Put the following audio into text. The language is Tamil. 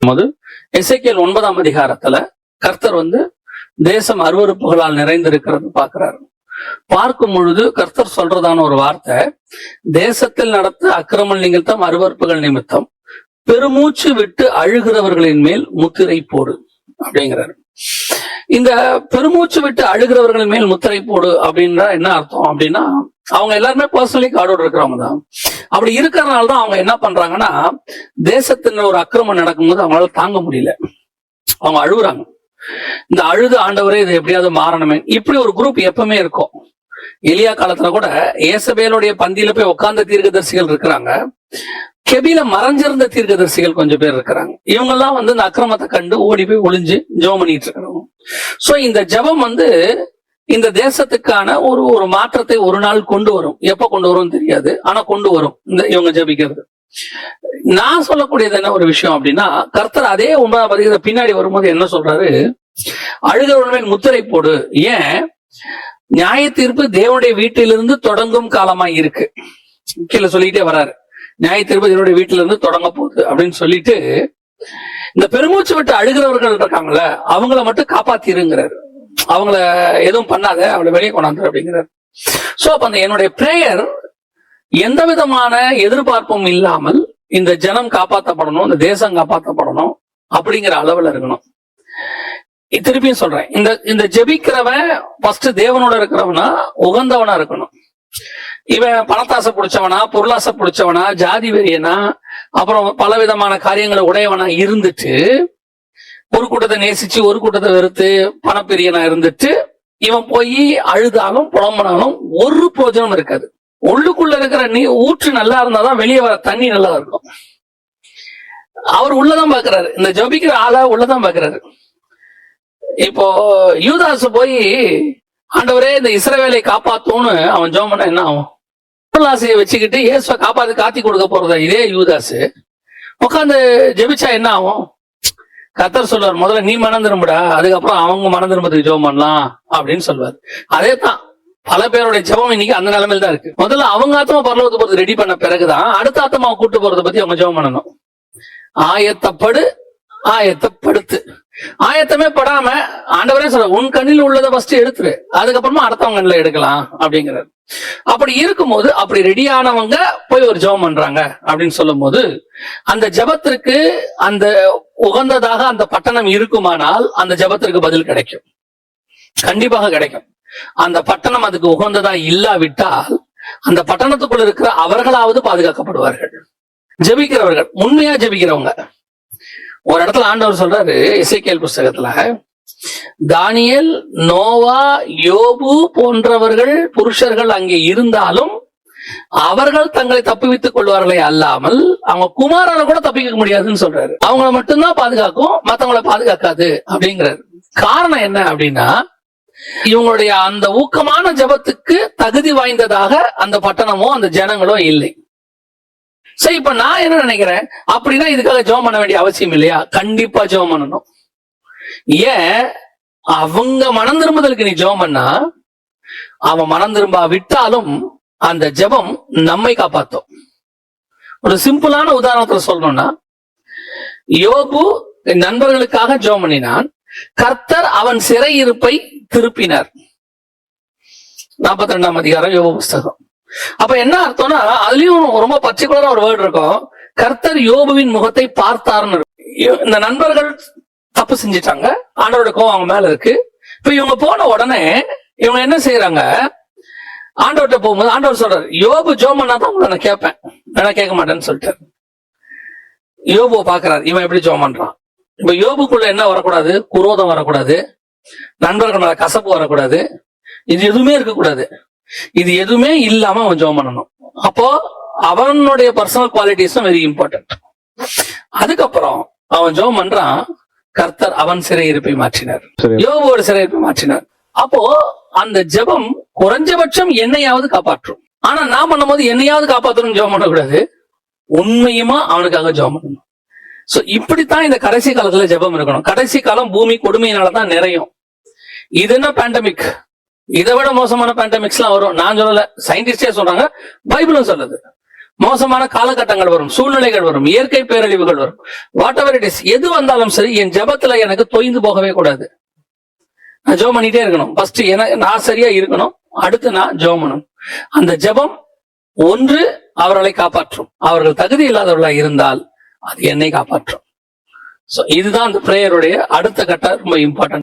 போது எஸ்ஐக்கியல் ஒன்பதாம் அதிகாரத்துல கர்த்தர் வந்து தேசம் அருவருப்புகளால் நிறைந்திருக்கிறது பாக்குறாரு பார்க்கும் பொழுது கர்த்தர் சொல்றதான ஒரு வார்த்தை தேசத்தில் நடத்த அக்கிரமல் நிமித்தம் அருவருப்புகள் நிமித்தம் பெருமூச்சு விட்டு அழுகிறவர்களின் மேல் முத்திரை போடு அப்படிங்கிறாரு. இந்த பெருமூச்சு விட்டு அழுகிறவர்கள் மேல் முத்திரை போடு அப்படின்ற என்ன அர்த்தம் அப்படின்னா அவங்க எல்லாருமே பர்சனலி காடோடு இருக்கிறவங்க தான். அப்படி இருக்கிறதுனால தான் அவங்க என்ன பண்றாங்கன்னா தேசத்தின் ஒரு அக்கிரமம் நடக்கும்போது அவங்களால தாங்க முடியல. அவங்க அழுகுறாங்க. இந்த அழுது ஆண்டவரே இது எப்படியாவது மாறணுமே. இப்படி ஒரு குரூப் எப்பவுமே இருக்கும். எலியா காலத்துல கூட ஏசபேலுடைய பந்தியில போய் உட்கார்ந்த தீர்க்கதரிசிகள் இருக்கிறாங்க. கெபில மறைஞ்சிருந்த தீர்க்கதரிசிகள் கொஞ்சம் பேர் இருக்கிறாங்க. இவங்க எல்லாம் வந்து இந்த அக்கிரமத்தை கண்டு ஓடி போய் ஒளிஞ்சு ஜெபம் பண்ணிட்டு இருக்கிறவங்க. சோ இந்த ஜெபம் வந்து இந்த தேசத்துக்கான ஒரு ஒரு மாற்றத்தை ஒரு நாள் கொண்டு வரும். எப்ப கொண்டு வரும் தெரியாது. ஆனா கொண்டு வரும். இந்த இவங்க ஜபிக்கிறது. நான் சொல்லக்கூடியது என்ன ஒரு விஷயம் அப்படின்னா கர்த்தர் அதே ஒன்பதாம் பதிகிற பின்னாடி வரும்போது என்ன சொல்றாரு? அழுகிறவன் முத்திரை போடு. ஏன்? நியாய தீர்ப்பு தேவனுடைய வீட்டிலிருந்து தொடங்கும் காலமா இருக்கு கீழே சொல்லிட்டே வராரு. நியாய தீர்ப்பு என்னுடைய வீட்டுல இருந்து தொடங்க போகுது அப்படின்னு சொல்லிட்டு இந்த பெருமூச்சு விட்டு அழுகிறவர்கள் இருக்காங்கல்ல அவங்கள மட்டும் காப்பாத்திருங்கிறாரு. அவங்கள எதுவும் பண்ணாத அவளை வெளியே கொண்டாந்து அப்படிங்கிறாரு. சோ அப்ப அந்த என்னுடைய பிரேயர் எந்த விதமான எதிர்பார்ப்பும் இல்லாமல் இந்த ஜனம் காப்பாற்றப்படணும் இந்த தேசம் காப்பாற்றப்படணும் அப்படிங்கிற அளவுல இருக்கணும். திருப்பியும் சொல்றேன் இந்த இந்த ஜெபிக்கிறவன் ஃபர்ஸ்ட் தேவனோட இருக்கிறவனா உகந்தவனா இருக்கணும். இவன் பணத்தாசை பிடிச்சவனா பொருளாசை பிடிச்சவனா ஜாதி வெறியனா அப்புறம் பல விதமான காரியங்களை உடையவனா இருந்துட்டு ஒரு கூட்டத்தை நேசிச்சு ஒரு கூட்டத்தை வெறுத்து பணப்பிரியனா இருந்துட்டு இவன் போய் அழுதாலும் புலம்புனாலும் ஒரு பிரோஜனம் இருக்காது. உள்ளுக்குள்ள இருக்கிற நீ ஊற்று நல்லா இருந்தாதான் வெளியே வர தண்ணி நல்லா இருக்கும். அவர் உள்ளதான் பாக்குறாரு இந்த ஜபிக்கிற ஆளா உள்ளதான் பாக்குறாரு இப்போ யூதாஸ் போய் ஆண்டவரே இந்த இஸ்ரவேலை காப்பாத்தும்னு அவன் ஜோம் பண்ண என்ன ஆகும் பொருளாசையை வச்சுக்கிட்டு இயேசுவை காப்பாத்து காத்தி கொடுக்க போறதா? இதே யூதாஸ் உட்காந்து ஜெபிச்சா என்ன ஆகும்? கத்தர் சொல்வார் முதல்ல நீ மனம் திரும்புடா அதுக்கப்புறம் அவங்க மனம் திரும்பத்துக்கு ஜெபம் பண்ணலாம் அப்படின்னு சொல்வார். அதே தான் பல பேருடைய ஜெபம் இன்னைக்கு அந்த நிலைமையில தான் இருக்கு. முதல்ல அவங்க ஆத்தமா பரலோகத்தை போறது ரெடி பண்ண பிறகுதான் அடுத்த ஆத்தமா கூட்டு போறதை பத்தி அவங்க ஜெபம் பண்ணணும். ஆயத்தப்படு ஆயத்தப்படுத்து. ஆயத்தமே படாம ஆண்டவரே சொல்ற உன் கண்ணில் உள்ளதை ஃபர்ஸ்ட் எடுத்துரு. அதுக்கப்புறமா அடுத்தவங்க கண்ணில் எடுக்கலாம். அப்படிங்கிறார். அப்படி இருக்கும்போது அப்படி ரெடியானவங்க போய் ஒரு ஜபம் பண்றாங்க அப்படின்னு சொல்லும் போது அந்த ஜபத்திற்கு அந்த உகந்ததாக அந்த பட்டணம் இருக்குமானால் அந்த ஜெபத்திற்கு பதில் கிடைக்கும். கண்டிப்பாக கிடைக்கும். அந்த பட்டணம் அதுக்கு உகந்ததா இல்லாவிட்டால் அந்த பட்டணத்துக்குள்ள இருக்கிற அவர்களாவது பாதுகாக்கப்படுவார்கள். ஜெபிக்கிறவர்கள் உண்மையா ஜெபிக்கிறவங்க. ஒரு இடத்துல ஆண்டவர் சொல்றாரு இசைக்கேல் புஸ்தகத்துல தானியல் நோவா யோபு போன்றவர்கள் புருஷர்கள் அங்கே இருந்தாலும் அவர்கள் தங்களை தப்புவித்துக் கொள்வார்களே அல்லாமல் அவங்க குமாரனை கூட தப்பிக்க முடியாதுன்னு சொல்றாரு. அவங்கள மட்டும்தான் பாதுகாக்கும் மத்தவங்களை பாதுகாக்காது அப்படிங்கிறாரு. காரணம் என்ன அப்படின்னா இவங்களுடைய அந்த ஊக்கமான ஜபத்துக்கு தகுதி வாய்ந்ததாக அந்த பட்டணமோ அந்த ஜனங்களோ இல்லை. சரி இப்ப நான் என்ன நினைக்கிறேன்? அப்படின்னா இதுக்காக ஜோம் பண்ண வேண்டிய அவசியம் இல்லையா? கண்டிப்பா ஜோம் பண்ணணும். ஏன்? அவங்க மனம் திரும்புதலுக்கு நீ ஜோம் பண்ணா அவன் மனம் திரும்ப விட்டாலும் அந்த ஜெபம் நம்மை காப்பாத்தும். ஒரு சிம்பிளான உதாரணத்துல சொல்லணும்னா யோபு நண்பர்களுக்காக ஜோம் பண்ணினான். கர்த்தர் அவன் சிறையிருப்பை திருப்பினார். நாற்பத்தி ரெண்டாம் அதிகாரம் யோபு புஸ்தகம். அப்ப என்ன அர்த்தம்னா அதுலயும் ரொம்ப பர்டிகுலரா ஒரு வேர்டு இருக்கும். கர்த்தர் யோபுவின் முகத்தை பார்த்தார்னு இருக்கும். இந்த நண்பர்கள் தப்பு செஞ்சிட்டாங்க. ஆண்டவரோட கோவம் அவங்க மேல இருக்கு. இப்ப இவங்க போன உடனே இவங்க என்ன செய்யறாங்க ஆண்டவர்கிட்ட போகும்போது ஆண்டவர் சொல்றாரு யோபு ஜோம் பண்ணா தான் உங்களை நான் கேட்பேன். நான் கேட்க மாட்டேன்னு சொல்லிட்டு. யோபுவை பாக்குறாரு இவன் எப்படி ஜோம் பண்றான்? இப்ப யோபுக்குள்ள என்ன வரக்கூடாது? குரோதம் வரக்கூடாது. நண்பர்கள் மேல கசப்பு வரக்கூடாது. இது எதுவுமே இருக்கக்கூடாது. இது எதுவுமே இல்லாம அவன் ஜெபம் பண்ணணும். அப்போ அவனுடைய பர்சனல் குவாலிட்டிஸும் வெரி இம்பார்ட்டன்ட் அதுக்கப்புறம் அவன் ஜெபம் பண்றான் கர்த்தர் அவன் சிறையிருப்பை மாற்றினார். யோபுவோட சிறையிருப்பை மாற்றினார். அப்போ அந்த ஜெபம் குறைஞ்சபட்சம் என்னையாவது காப்பாற்றும். ஆனா நான் பண்ணும்போது என்னையாவது காப்பாற்றணும் ஜெபம் பண்ணக்கூடாது. உண்மையுமா அவனுக்காக ஜெபம் பண்ணணும். சோ இப்படித்தான் இந்த கடைசி காலத்துல ஜெபம் இருக்கணும். கடைசி காலம் பூமி கொடுமையினாலதான் நிறையும். இது என்ன பேண்டமிக் இதை விட மோசமான பேண்டமிக்ஸ் எல்லாம் வரும். நான் சொல்லல சயின்டிஸ்டே சொல்றாங்க பைபிளும் சொல்லுது. மோசமான காலகட்டங்கள் வரும் சூழ்நிலைகள் வரும் இயற்கை பேரழிவுகள் வரும். வாட் எவர் இட் இஸ் எது வந்தாலும் சரி என் ஜெபத்துல எனக்கு தொய்ந்து போகவே கூடாது. நான் ஜோம் பண்ணிட்டே இருக்கணும். ஃபர்ஸ்ட் என நான் சரியா இருக்கணும். அடுத்து நான் ஜெபம் பண்ணணும். அந்த ஜெபம் ஒன்று அவர்களை காப்பாற்றும். அவர்கள் தகுதி இல்லாதவர்களாக இருந்தால் அது என்னை காப்பாற்றும். சோ இதுதான் அந்த பிரேயருடைய அடுத்த கட்டம் ரொம்ப இம்பார்ட்டன்ட்